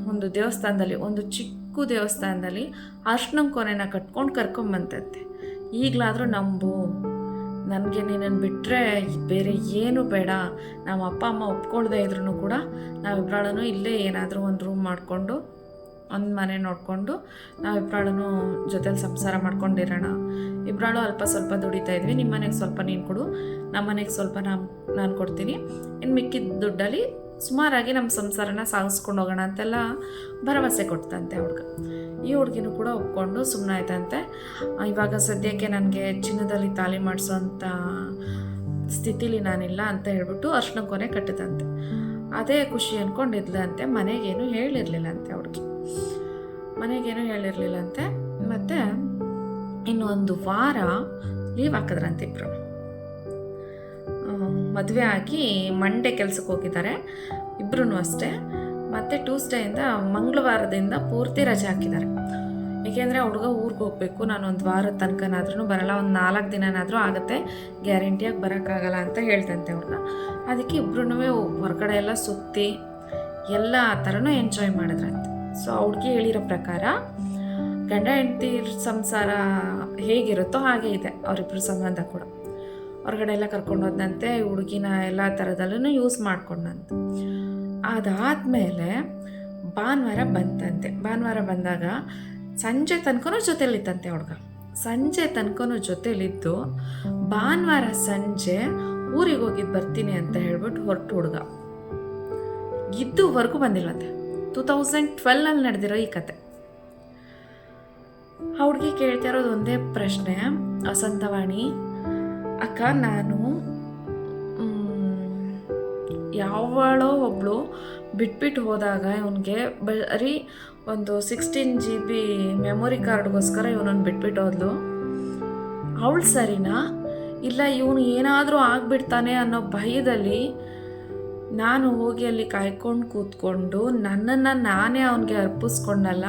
ಒಂದು ದೇವಸ್ಥಾನದಲ್ಲಿ, ಒಂದು ಚಿಕ್ಕ ದೇವಸ್ಥಾನದಲ್ಲಿ ಅರ್ಶಿನ ಕೊನೆನ ಕಟ್ಕೊಂಡು ಕರ್ಕೊಂಬಂತಂತೆ. ಈಗಲಾದರೂ ನಂಬು. ನನಗೆ ನೀನನ್ನು ಬಿಟ್ಟರೆ ಬೇರೆ ಏನು ಬೇಡ. ನಮ್ಮ ಅಪ್ಪ, ಅಮ್ಮ ಒಪ್ಕೊಳ್ದೇ ಇದ್ರೂ ಕೂಡ ನಾವಿಬ್ಬರಾಳೂ ಇಲ್ಲೇ ಏನಾದರೂ ಒಂದು ರೂಮ್ ಮಾಡಿಕೊಂಡು, ಒಂದು ಮನೆ ನೋಡಿಕೊಂಡು ನಾವಿಬ್ಬರಾಳೂ ಜೊತೆಲಿ ಸಂಸಾರ ಮಾಡ್ಕೊಂಡಿರೋಣ. ಇಬ್ಬರಾಳು ಅಲ್ಪ ಸ್ವಲ್ಪ ದುಡಿತಾ ಇದ್ವಿ. ನಿಮ್ಮ ಮನೆಗೆ ಸ್ವಲ್ಪ ನೀನು ಕೊಡು ನಮ್ಮ ಮನೆಗೆ ಸ್ವಲ್ಪ ನಾನು ನಾನು ಕೊಡ್ತೀನಿ. ಇನ್ನು ಮಿಕ್ಕಿದ ದುಡ್ಡಲ್ಲಿ ಸುಮಾರಾಗಿ ನಮ್ಮ ಸಂಸಾರನ ಸಾಗಿಸ್ಕೊಂಡು ಹೋಗೋಣ ಅಂತೆಲ್ಲ ಭರವಸೆ ಕೊಡ್ತಂತೆ ಹುಡುಗ. ಈ ಹುಡುಗಿನೂ ಕೂಡ ಒಪ್ಕೊಂಡು ಸುಮ್ಮನೆ ಆಯ್ತಂತೆ. ಇವಾಗ ಸದ್ಯಕ್ಕೆ ನನಗೆ ಚಿನ್ನದಲ್ಲಿ ತಾಲಿ ಮಾಡಿಸೋಂಥ ಸ್ಥಿತಿಲಿ ನಾನಿಲ್ಲ ಅಂತ ಹೇಳ್ಬಿಟ್ಟು ಅರ್ಶನ ಕೊನೆ ಕಟ್ಟಿದಂತೆ. ಅದೇ ಖುಷಿ ಅಂದ್ಕೊಂಡಿದ್ಲಂತೆ ಮನೆಗೇನು ಹೇಳಿರಲಿಲ್ಲ ಅಂತೆ ಹುಡುಗಿ. ಮನೆಗೇನು ಹೇಳಿರಲಿಲ್ಲಂತೆ. ಮತ್ತು ಇನ್ನೊಂದು ವಾರ ಲೀವ್ ಹಾಕಿದ್ರಂತೆ ಇಬ್ಬರು ಮದುವೆ ಆಗಿ ಮಂಡೇ ಕೆಲ್ಸಕ್ಕೆ ಹೋಗಿದ್ದಾರೆ. ಇಬ್ಬರೂ ಅಷ್ಟೇ. ಮತ್ತು ಟ್ಯೂಸ್ಡೇಯಿಂದ ಮಂಗಳವಾರದಿಂದ ಪೂರ್ತಿ ರಜೆ ಹಾಕಿದ್ದಾರೆ. ಏಕೆಂದರೆ ಹುಡುಗ ಊರಿಗೆ ಹೋಗಬೇಕು. ನಾನು ಒಂದು ವಾರದ ತನಕನಾದ್ರೂ ಬರಲ್ಲ. ಒಂದು ನಾಲ್ಕು ದಿನನಾದರೂ ಆಗುತ್ತೆ. ಗ್ಯಾರಂಟಿಯಾಗಿ ಬರೋಕ್ಕಾಗಲ್ಲ ಅಂತ ಹೇಳ್ತಂತೆ ಅವ್ರನ್ನ ಅದಕ್ಕೆ ಇಬ್ಬರೂ ಹೊರಗಡೆ ಎಲ್ಲ ಸುತ್ತಿ ಎಲ್ಲ ಆ ಥರನೂ ಎಂಜಾಯ್ ಮಾಡಿದ್ರಂತೆ ಸೊ ಹುಡುಗಿ ಹೇಳಿರೋ ಪ್ರಕಾರ ಗಂಡ ಹೆಂಡತಿ ಸಂಸಾರ ಹೇಗಿರುತ್ತೋ ಹಾಗೆ ಇದೆ. ಅವರಿಬ್ಬರ ಸಂಬಂಧ ಕೂಡ. ಹೊರಗಡೆ ಎಲ್ಲ ಕರ್ಕೊಂಡು ಹೋದಂತೆ ಹುಡುಗಿನ ಎಲ್ಲ ಥರದಲ್ಲೂ ಯೂಸ್ ಮಾಡ್ಕೊಂಡಂತೆ ಅದಾದಮೇಲೆ ಭಾನುವಾರ ಬಂತಂತೆ. ಭಾನುವಾರ ಬಂದಾಗ ಸಂಜೆ ತನಕನೂ ಜೊತೆಲಿತ್ತಂತೆ ಹುಡುಗ. ಸಂಜೆ ತನಕನೂ ಜೊತೆಲಿದ್ದು ಭಾನುವಾರ ಸಂಜೆ ಊರಿಗೆ ಹೋಗಿದ್ದು ಬರ್ತೀನಿ ಅಂತ ಹೇಳ್ಬಿಟ್ಟು ಹೊರಟು ಹುಡುಗ. ಇದುವರೆಗೂ ಬಂದಿಲ್ಲಂತೆ. ಟೂ ತೌಸಂಡ್ ಟ್ವೆಲ್ನಲ್ಲಿ ನಡೆದಿರೋ ಈ ಕತೆ. ಆ ಹುಡುಗಿ ಕೇಳ್ತಾ ಇರೋದು ಒಂದೇ ಪ್ರಶ್ನೆ. ವಸಂತವಾಣಿ ಅಕ್ಕ, ನಾನು ಯಾವಳೋ ಒಬ್ಬಳು ಬಿಟ್ಬಿಟ್ಟು ಹೋದಾಗ ಇವನಿಗೆ ಬರೀ ಒಂದು ಸಿಕ್ಸ್ಟೀನ್ ಜಿ ಬಿ ಮೆಮೊರಿ ಕಾರ್ಡ್ಗೋಸ್ಕರ ಇವನನ್ನು ಬಿಟ್ಬಿಟ್ಟು ಹೋದ್ಲು. ಅವಳು ಸರಿನಾ? ಇಲ್ಲ, ಇವನು ಏನಾದರೂ ಆಗಿಬಿಡ್ತಾನೆ ಅನ್ನೋ ಭಯದಲ್ಲಿ ನಾನು ಹೋಗಿ ಅಲ್ಲಿ ಕಾಯ್ಕೊಂಡು ಕೂತ್ಕೊಂಡು ನನ್ನನ್ನು ನಾನೇ ಅವನಿಗೆ ಅರ್ಪಿಸ್ಕೊಂಡಲ್ಲ.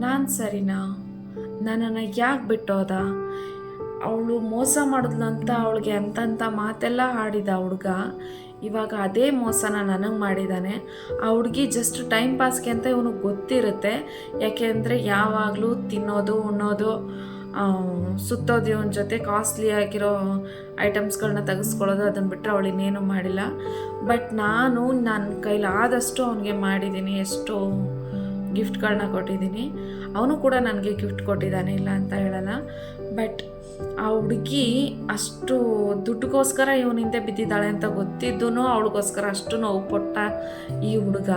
ನಾನು ಸರಿನಾ? ನನ್ನನ್ನು ಯಾಕೆ ಬಿಟ್ಟೋದ? ಅವಳು ಮೋಸ ಮಾಡಿದ್ಲಂತ ಅವಳಿಗೆ ಅಂತಂತ ಮಾತೆಲ್ಲ ಆಡಿದ ಹುಡುಗ. ಇವಾಗ ಅದೇ ಮೋಸನ ನನಗೆ ಮಾಡಿದ್ದಾನೆ ಆ ಹುಡುಗಿ ಜಸ್ಟ್ ಟೈಮ್ ಪಾಸ್ಗೆ ಅಂತ ಇವನಿಗೆ ಗೊತ್ತಿರುತ್ತೆ. ಯಾಕೆಂದರೆ ಯಾವಾಗಲೂ ತಿನ್ನೋದು, ಉಣ್ಣೋದು ಸುತ್ತೋದು ಇವನ ಜೊತೆ ಕಾಸ್ಟ್ಲಿ ಆಗಿರೋ ಐಟಮ್ಸ್ಗಳನ್ನ ತೆಗೆಸ್ಕೊಳ್ಳೋದು ಅದನ್ನು ಬಿಟ್ಟರೆ ಅವಳು ಇನ್ನೇನು ಮಾಡಿಲ್ಲ. ಬಟ್ ನಾನು ನನ್ನ ಕೈಲಾದಷ್ಟು ಅವನಿಗೆ ಮಾಡಿದ್ದೀನಿ ಎಷ್ಟೋ ಗಿಫ್ಟ್ಗಳನ್ನ ಕೊಟ್ಟಿದ್ದೀನಿ ಅವನು ಕೂಡ ನನಗೆ ಗಿಫ್ಟ್ ಕೊಟ್ಟಿದ್ದಾನೆ ಇಲ್ಲ ಅಂತ ಹೇಳಲ್ಲ. ಬಟ್ ಆ ಹುಡುಗಿ ಅಷ್ಟು ದುಡ್ಡುಗೋಸ್ಕರ ಇವನ ಹಿಂದೆ ಬಿದ್ದಿದ್ದಾಳೆ ಅಂತ ಗೊತ್ತಿದ್ದೂ ಅವಳಿಗೋಸ್ಕರ ಅಷ್ಟು ನೋವು ಕೊಟ್ಟ ಈ ಹುಡುಗ.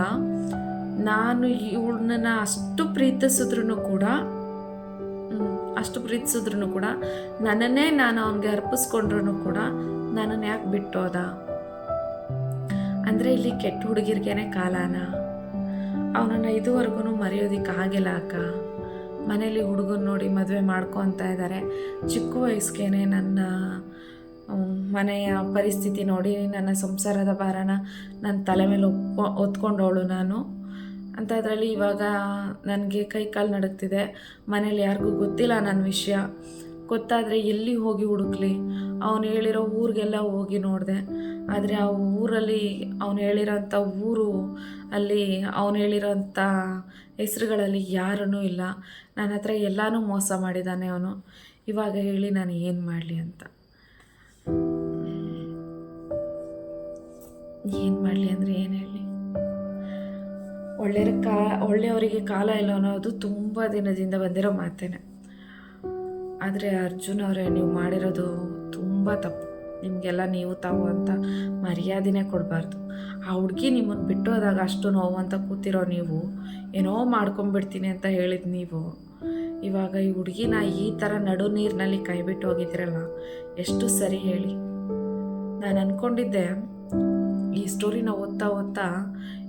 ನಾನು ಇವಳನ್ನ ಅಷ್ಟು ಪ್ರೀತಿಸಿದ್ರು ಕೂಡ ಅಷ್ಟು ಪ್ರೀತಿಸಿದ್ರು ಕೂಡ, ನನ್ನನ್ನೇ ನಾನು ಅವನಿಗೆ ಅರ್ಪಿಸ್ಕೊಂಡ್ರು ಕೂಡ ನನ್ನನ್ನು ಯಾಕೆ ಬಿಟ್ಟೋದ? ಅಂದರೆ ಇಲ್ಲಿ ಕೆಟ್ಟ ಹುಡುಗಿರ್ಗೇನೆ ಕಾಲಾನ? ಅವನನ್ನು ಇದುವರೆಗೂ ಮರೆಯೋದಿಕ್ಕೆ ಆಗಿಲ್ಲ ಅಕ್ಕ. ಮನೇಲಿ ಹುಡುಗನ ನೋಡಿ ಮದುವೆ ಮಾಡ್ಕೊ ಅಂತ ಇದ್ದಾರೆ ಚಿಕ್ಕ ವಯಸ್ಸಿಗೆ ನನ್ನ ಮನೆಯ ಪರಿಸ್ಥಿತಿ ನೋಡಿ ನನ್ನ ಸಂಸಾರದ ಭಾರನ ನನ್ನ ತಲೆ ಮೇಲೆ ಒಪ್ಕೊ ಹೊತ್ಕೊಂಡವಳು ನಾನು. ಅಂಥದ್ರಲ್ಲಿ ಇವಾಗ ನನಗೆ ಕೈ ಕಾಲು ನಡುಗ್ತಿದೆ. ಮನೇಲಿ ಯಾರಿಗೂ ಗೊತ್ತಿಲ್ಲ ನನ್ನ ವಿಷಯ. ಗೊತ್ತಾದರೆ ಎಲ್ಲಿ ಹೋಗಿ ಹುಡುಕ್ಲಿ? ಅವನು ಹೇಳಿರೋ ಊರಿಗೆಲ್ಲ ಹೋಗಿ ನೋಡಿದೆ. ಆದರೆ ಆ ಊರಲ್ಲಿ ಅವನು ಹೇಳಿರೋಂಥ ಊರು ಅಲ್ಲಿ ಅವನು ಹೇಳಿರೋಂಥ ಹೆಸ್ರುಗಳಲ್ಲಿ ಯಾರೂ ಇಲ್ಲ. ನನ್ನ ಹತ್ರ ಎಲ್ಲನೂ ಮೋಸ ಮಾಡಿದ್ದಾನೆ ಅವನು. ಇವಾಗ ಹೇಳಿ ನಾನು ಏನು ಮಾಡಲಿ ಅಂತ. ಏನು ಮಾಡಲಿ ಅಂದರೆ ಏನು ಹೇಳಿ ಒಳ್ಳೆಯವ್ರ ಕಾ, ಒಳ್ಳೆಯವರಿಗೆ ಕಾಲ ಇಲ್ಲ ಅನ್ನೋದು ತುಂಬ ದಿನದಿಂದ ಬಂದಿರೋ ಮಾತೇನೆ. ಆದರೆ ಅರ್ಜುನ್ ಅವರೇ, ನೀವು ಮಾಡಿರೋದು ತುಂಬ ತಪ್ಪು. ನಿಮಗೆಲ್ಲ ನೀವು ತಾವು ಅಂತ ಮರ್ಯಾದೆನೇ ಕೊಡಬಾರ್ದು. ಆ ಹುಡುಗಿ ನಿಮ್ಮನ್ನು ಬಿಟ್ಟು ಹೋದಾಗ ಅಷ್ಟು ನೋವು ಅಂತ ಕೂತಿರೋ ನೀವು, ಏನೋ ಮಾಡ್ಕೊಂಬಿಡ್ತೀನಿ ಅಂತ ಹೇಳಿದ ನೀವು. ಇವಾಗ ಈ ಹುಡುಗಿನ ಈ ಥರ ನಡು ನೀರಿನಲ್ಲಿ ಕೈ ಬಿಟ್ಟು ಹೋಗಿದ್ದೀರಲ್ಲ, ಎಷ್ಟು ಸರಿ ಹೇಳಿ. ನಾನು ಅಂದ್ಕೊಂಡಿದ್ದೆ ಈ ಸ್ಟೋರಿನ ಓದ್ತಾ ಓದ್ತಾ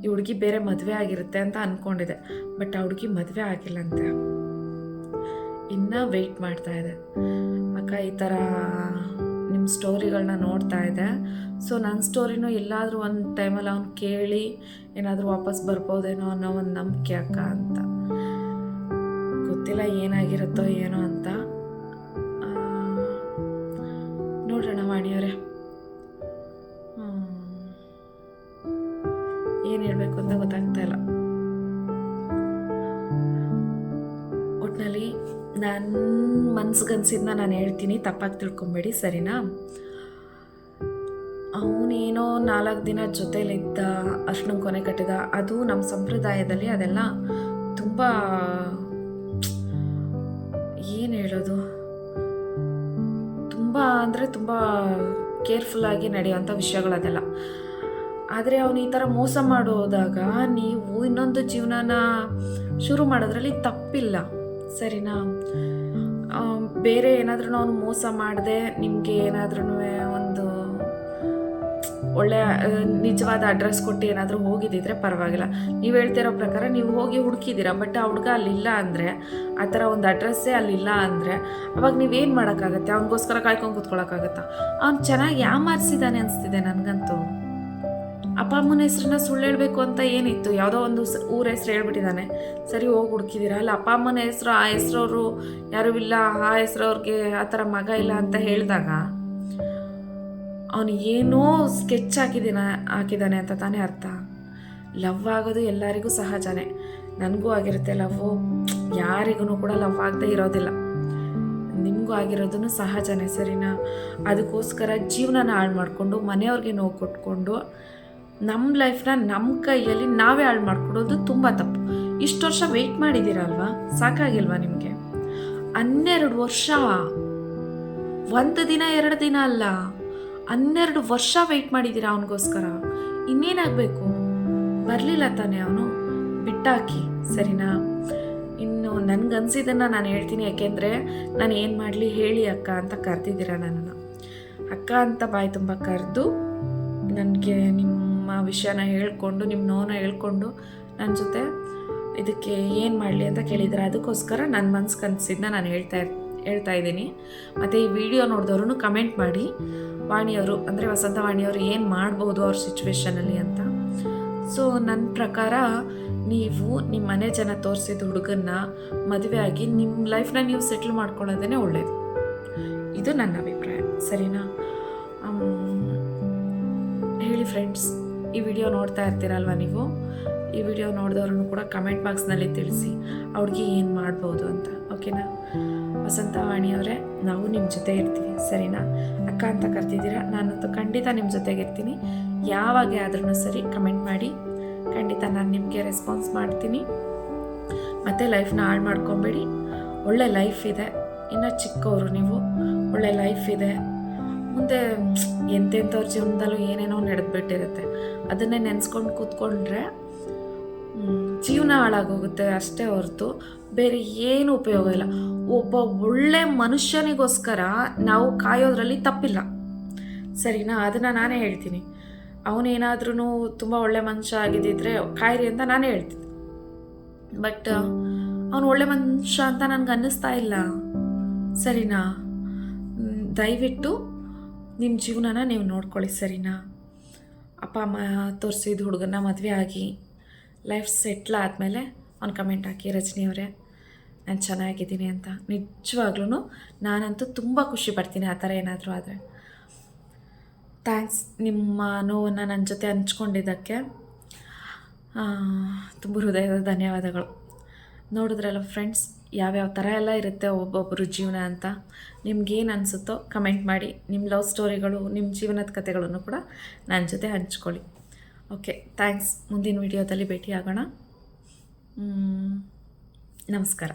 ಈ ಹುಡುಗಿ ಬೇರೆ ಮದುವೆ ಆಗಿರುತ್ತೆ ಅಂತ ಅಂದ್ಕೊಂಡಿದ್ದೆ ಬಟ್ ಆ ಹುಡುಗಿ ಮದುವೆ ಆಗಿಲ್ಲಂತೆ. ಇನ್ನೂ ವೆಯ್ಟ್ ಮಾಡ್ತಾ ಇದೆ. ಅಕ್ಕ, ಈ ಥರ ನಿಮ್ಮ ಸ್ಟೋರಿಗಳನ್ನ ನೋಡ್ತಾ ಇದ್ದೆ ಸೊ ನನ್ನ ಸ್ಟೋರಿನೂ ಎಲ್ಲಾದರೂ ಒಂದು ಟೈಮಲ್ಲಿ ಅವ್ನು ಕೇಳಿ ಏನಾದರೂ ವಾಪಸ್ ಬರ್ಬೋದೇನೋ ಅನ್ನೋ ಒಂದು ನಂಬಿಕೆ ಅಕ್ಕ ಅಂತ. ಗೊತ್ತಿಲ್ಲ ಏನಾಗಿರುತ್ತೋ ಏನೋ ಅಂತ. ನೋಡೋಣ ವಾಣಿಯವರೇ ಏನು ಹೇಳಬೇಕು ಅಂತ ಗೊತ್ತಾಗ್ತಾ ಇಲ್ಲ. ಒಟ್ಟಿನಲ್ಲಿ ನನ್ನ ಮನ್ಸಿಗನ್ಸಿದ್ನ ನಾನು ಹೇಳ್ತೀನಿ, ತಪ್ಪಾಗಿ ತಿಳ್ಕೊಬೇಡಿ, ಸರಿನಾ? ಅವನೇನೋ ನಾಲ್ಕು ದಿನ ಜೊತೇಲಿದ್ದ ಅಷ್ಟು ಕೊನೆ ಕಟ್ಟಿದ, ಅದು ನಮ್ಮ ಸಂಪ್ರದಾಯದಲ್ಲಿ ಅದೆಲ್ಲ ತುಂಬ ಏನು ಹೇಳೋದು? ತುಂಬ ಅಂದರೆ ತುಂಬ ಕೇರ್ಫುಲ್ಲಾಗಿ ನಡೆಯುವಂಥ ವಿಷಯಗಳದೆಲ್ಲ ಆದರೆ ಅವನು ಈ ಥರ ಮೋಸ ಮಾಡೋದಾಗ ನೀವು ಇನ್ನೊಂದು ಜೀವನನ ಶುರು ಮಾಡೋದ್ರಲ್ಲಿ ತಪ್ಪಿಲ್ಲ. ಸರಿನಾ? ಬೇರೆ ಏನಾದ್ರೂ ಅವನು ಮೋಸ ಮಾಡಿದೆ, ನಿಮಗೆ ಏನಾದ್ರೂ ಒಂದು ಒಳ್ಳೆಯ ನಿಜವಾದ ಅಡ್ರೆಸ್ ಕೊಟ್ಟು ಏನಾದರೂ ಹೋಗಿದ್ದಿದ್ರೆ ಪರವಾಗಿಲ್ಲ. ನೀವು ಹೇಳ್ತಿರೋ ಪ್ರಕಾರ ನೀವು ಹೋಗಿ ಹುಡುಕಿದ್ದೀರಾ, ಬಟ್ ಆ ಹುಡುಗ ಅಲ್ಲಿಲ್ಲ ಅಂದರೆ, ಆ ಥರ ಒಂದು ಅಡ್ರೆಸ್ಸೇ ಅಲ್ಲಿಲ್ಲ ಅಂದರೆ, ಅವಾಗ ನೀವೇನು ಮಾಡೋಕ್ಕಾಗತ್ತೆ? ಅವನಿಗೋಸ್ಕರ ಕಾಯ್ಕೊಂಡು ಕೂತ್ಕೊಳ್ಳೋಕ್ಕಾಗತ್ತಾ ಅವ್ನು ಚೆನ್ನಾಗಿ ಯಾಮಾರಿಸಿದ್ದಾನೆ ಅನಿಸ್ತಿದೆ ನನಗಂತೂ. ಅಪ್ಪ ಅಮ್ಮನ ಹೆಸ್ರನ್ನ ಸುಳ್ಳು ಹೇಳಬೇಕು ಅಂತ ಏನಿತ್ತು? ಯಾವುದೋ ಒಂದು ಊರ ಹೆಸ್ರು ಹೇಳ್ಬಿಟ್ಟಿದ್ದಾನೆ. ಸರಿ ಹೋಗಿ ಹುಡುಕಿದ್ದೀರಾ ಅಲ್ಲ, ಅಪ್ಪ ಅಮ್ಮನ ಹೆಸರು, ಆ ಹೆಸ್ರವರು ಯಾರೂ ಇಲ್ಲ, ಆ ಹೆಸ್ರವ್ರಿಗೆ ಆ ಥರ ಮಗ ಇಲ್ಲ ಅಂತ ಹೇಳಿದಾಗ ಅವನು ಏನೋ ಸ್ಕೆಚ್ ಹಾಕಿದ್ದೀನ, ಹಾಕಿದ್ದಾನೆ ಅಂತ ತಾನೇ ಅರ್ಥ. ಲವ್ ಆಗೋದು ಎಲ್ಲರಿಗೂ ಸಹಜನೇ. ನನಗೂ ಆಗಿರುತ್ತೆ ಲವ್ವು ಯಾರಿಗೂ ಕೂಡ ಲವ್ ಆಗದೆ ಇರೋದಿಲ್ಲ. ನಿಮಗೂ ಆಗಿರೋದನ್ನು ಸಹಜನೇ, ಸರಿನಾ? ಅದಕ್ಕೋಸ್ಕರ ಜೀವನನ ಹಾಳು ಮಾಡಿಕೊಂಡು ಮನೆಯವ್ರಿಗೆ ನೋವು ಕೊಟ್ಕೊಂಡು ನಮ್ಮ ಲೈಫ್ನ ನಮ್ಮ ಕೈಯಲ್ಲಿ ನಾವೇ ಹಾಳು ಮಾಡ್ಕೊಡೋದು ತುಂಬ ತಪ್ಪು. ಇಷ್ಟು ವರ್ಷ ವೆಯ್ಟ್ ಮಾಡಿದ್ದೀರಲ್ವಾ ಸಾಕಾಗಿಲ್ವಾ ನಿಮಗೆ? ಹನ್ನೆರಡು ವರ್ಷ. ಒಂದು ದಿನ, ಎರಡು ದಿನ ಅಲ್ಲ. ಹನ್ನೆರಡು ವರ್ಷ ವೆಯ್ಟ್ ಮಾಡಿದ್ದೀರಾ ಅವನಿಗೋಸ್ಕರ? ಇನ್ನೇನಾಗಬೇಕು? ಬರಲಿಲ್ಲ ತಾನೇ ಅವನು? ಬಿಟ್ಟಾಕಿ. ಸರಿನಾ? ಇನ್ನು ನನಗನ್ಸಿದ್ದನ್ನು ನಾನು ಹೇಳ್ತೀನಿ, ಯಾಕೆಂದರೆ ನಾನು ಏನು ಮಾಡಲಿ ಹೇಳಿ ಅಕ್ಕ ಅಂತ ಕರೆದಿದ್ದೀರ ನನ್ನನ್ನು. ಅಕ್ಕ ಅಂತ ಬಾಯಿ ತುಂಬ ಕರೆದು, ನನಗೆ ನಿಮ್ಮ ವಿಷಯನ ಹೇಳ್ಕೊಂಡು ನಿಮ್ಮ ನೋವನ್ನ ಹೇಳ್ಕೊಂಡು ನನ್ನ ಜೊತೆ ಇದಕ್ಕೆ ಏನು ಮಾಡಲಿ ಅಂತ ಕೇಳಿದ್ರೆ? ಅದಕ್ಕೋಸ್ಕರ ನನ್ನ ಮನ್ಸು ಕನಸಿದ್ದನ್ನ ನಾನು ಹೇಳ್ತಾ ಹೇಳ್ತಾ ಇದ್ದೀನಿ. ಮತ್ತು ಈ ವಿಡಿಯೋ ನೋಡಿದವರು ಕಮೆಂಟ್ ಮಾಡಿ. ವಾಣಿಯವರು, ಅಂದರೆ ವಸಂತ ವಾಣಿಯವರು ಏನು ಮಾಡ್ಬೋದು ಅವ್ರ ಸಿಚುವೇಶನಲ್ಲಿ ಅಂತ. ಸೊ ನನ್ನ ಪ್ರಕಾರ ನೀವು ನಿಮ್ಮ ಮನೆ ಜನ ತೋರಿಸಿದ ಹುಡುಗನ್ನ ಮದುವೆ ಆಗಿ ನಿಮ್ಮ ಲೈಫ್ನ ನೀವು ಸೆಟ್ಲ್ ಮಾಡ್ಕೊಳ್ಳೋದೇ ಒಳ್ಳೆಯದು ಇದು ನನ್ನ ಅಭಿಪ್ರಾಯ. ಸರಿನಾ? ಹೇಳಿ ಫ್ರೆಂಡ್ಸ್ ಈ ವಿಡಿಯೋ ನೋಡ್ತಾ ಇರ್ತೀರಲ್ವ ನೀವು? ಈ ವಿಡಿಯೋ ನೋಡಿದವ್ರನ್ನು ಕೂಡ ಕಮೆಂಟ್ ಬಾಕ್ಸ್ನಲ್ಲಿ ತಿಳಿಸಿ. ಅವ್ರಿಗೆ ಏನು ಮಾಡ್ಬೋದು ಅಂತ. ಓಕೆನಾ ವಸಂತ ವಾಣಿಯವರೇ ನಾವು ನಿಮ್ಮ ಜೊತೆ ಇರ್ತೀವಿ. ಸರಿನಾ? ಅಕ್ಕ ಅಂತ ಕರ್ತಿದ್ದೀರಾ ನಾನಂತೂ ಖಂಡಿತ ನಿಮ್ಮ ಜೊತೆಗೆ ಇರ್ತೀನಿ. ಯಾವಾಗ ಆದ್ರೂ ಸರಿ ಕಮೆಂಟ್ ಮಾಡಿ. ಖಂಡಿತ ನಾನು ನಿಮಗೆ ರೆಸ್ಪಾನ್ಸ್ ಮಾಡ್ತೀನಿ. ಮತ್ತು ಲೈಫ್ನ ಹಾಳು ಮಾಡ್ಕೊಬೇಡಿ. ಒಳ್ಳೆ ಲೈಫ್ ಇದೆ. ಇನ್ನು ಚಿಕ್ಕವರು ನೀವು. ಒಳ್ಳೆ ಲೈಫ್ ಇದೆ. ಮುಂದೆ ಎಂತೆಂಥವ್ರ ಜೀವನದಲ್ಲೂ ಏನೇನೋ ನಡೆದ್ಬಿಟ್ಟಿರುತ್ತೆ. ಅದನ್ನೇ ನೆನೆಸ್ಕೊಂಡು ಕೂತ್ಕೊಂಡ್ರೆ ಜೀವನ ಹಾಳಾಗೋಗುತ್ತೆ ಅಷ್ಟೇ ಹೊರತು ಬೇರೆ ಏನು ಉಪಯೋಗ ಇಲ್ಲ. ಒಬ್ಬ ಒಳ್ಳೆ ಮನುಷ್ಯನಿಗೋಸ್ಕರ ನಾವು ಕಾಯೋದ್ರಲ್ಲಿ ತಪ್ಪಿಲ್ಲ. ಸರಿನಾ? ಅದನ್ನು ನಾನೇ ಹೇಳ್ತೀನಿ. ಅವನೇನಾದ್ರೂ ತುಂಬ ಒಳ್ಳೆ ಮನುಷ್ಯ ಆಗಿದ್ದಿದ್ರೆ ಕಾಯಿರಿ ಅಂತ ನಾನೇ ಹೇಳ್ತೀನಿ. ಬಟ್, ಅವನು ಒಳ್ಳೆ ಮನುಷ್ಯ ಅಂತ ನನಗೆ ಅನ್ನಿಸ್ತಾ ಇಲ್ಲ. ಸರಿನಾ? ದಯವಿಟ್ಟು ನಿಮ್ಮ ಜೀವನನ ನೀವು ನೋಡ್ಕೊಳ್ಳಿ ಸರಿನಾ? ಅಪ್ಪ, ಅಮ್ಮ ತೋರಿಸಿದ ಹುಡುಗನ ಮದುವೆ ಆಗಿ ಲೈಫ್ ಸೆಟ್ಲ್ ಆದಮೇಲೆ ಅವ್ನು ಕಮೆಂಟ್ ಹಾಕಿ, ರಜನಿ ಅವರೇ, ನಾನು ಚೆನ್ನಾಗಿದ್ದೀನಿ ಅಂತ. ನಿಜವಾಗ್ಲೂ ನಾನಂತೂ ತುಂಬ ಖುಷಿ ಪಡ್ತೀನಿ ಆ ಥರ ಏನಾದರೂ ಆದರೆ. ಥ್ಯಾಂಕ್ಸ್ ನಿಮ್ಮ ನೋವನ್ನು ನನ್ನ ಜೊತೆ ಹಂಚ್ಕೊಂಡಿದ್ದಕ್ಕೆ. ತುಂಬ ಹೃದಯದ ಧನ್ಯವಾದಗಳು. ನೋಡಿದ್ರಲ್ಲ ಫ್ರೆಂಡ್ಸ್ ಯಾವ್ಯಾವ ಥರ ಎಲ್ಲ ಇರುತ್ತೆ ಒಬ್ಬೊಬ್ಬರು ಜೀವನ ಅಂತ ನಿಮ್ಗೇನು ಅನಿಸುತ್ತೋ ಕಮೆಂಟ್ ಮಾಡಿ ನಿಮ್ಮ ಲವ್ ಸ್ಟೋರಿಗಳು ನಿಮ್ಮ ಜೀವನದ ಕಥೆಗಳನ್ನು ಕೂಡ ನನ್ನ ಜೊತೆ ಹಂಚ್ಕೊಳ್ಳಿ. ಓಕೆ ಥ್ಯಾಂಕ್ಸ್ ಮುಂದಿನ ವಿಡಿಯೋದಲ್ಲಿ ಭೇಟಿಯಾಗೋಣ. ನಮಸ್ಕಾರ.